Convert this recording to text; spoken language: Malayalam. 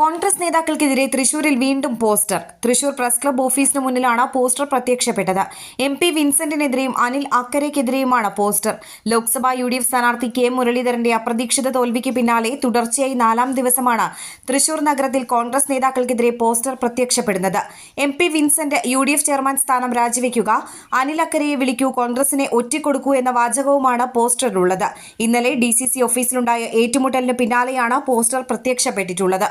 കോൺഗ്രസ് നേതാക്കൾക്കെതിരെ തൃശൂരിൽ വീണ്ടും പോസ്റ്റർ. തൃശൂർ പ്രസ് ക്ലബ് ഓഫീസിന് മുന്നിലാണ് പോസ്റ്റർ പ്രത്യക്ഷപ്പെട്ടത്. എം പി വിൻസെന്റിനെതിരെയും Anil അക്കരയ്ക്കെതിരെയുമാണ് poster. Lok Sabha U D F സ്ഥാനാർത്ഥി കെ മുരളീധരന്റെ അപ്രതീക്ഷിത തോൽവിക്ക് പിന്നാലെ തുടർച്ചയായി നാലാം ദിവസമാണ് തൃശൂർ നഗരത്തിൽ കോൺഗ്രസ് നേതാക്കൾക്കെതിരെ പോസ്റ്റർ പ്രത്യക്ഷപ്പെടുന്നത്. M P Vincent U D F chairman സ്ഥാനം രാജിവെക്കുക അനിൽ അക്കരയെ വിളിക്കൂ കോൺഗ്രസിനെ ഒറ്റിക്കൊടുക്കൂ എന്ന വാചകവുമാണ് പോസ്റ്ററിലുള്ളത്. ഇന്നലെ ഡി സി സി ഓഫീസിലുണ്ടായ ഏറ്റുമുട്ടലിന് പിന്നാലെയാണ് പോസ്റ്റർ പ്രത്യക്ഷപ്പെട്ടിട്ടുള്ളത്.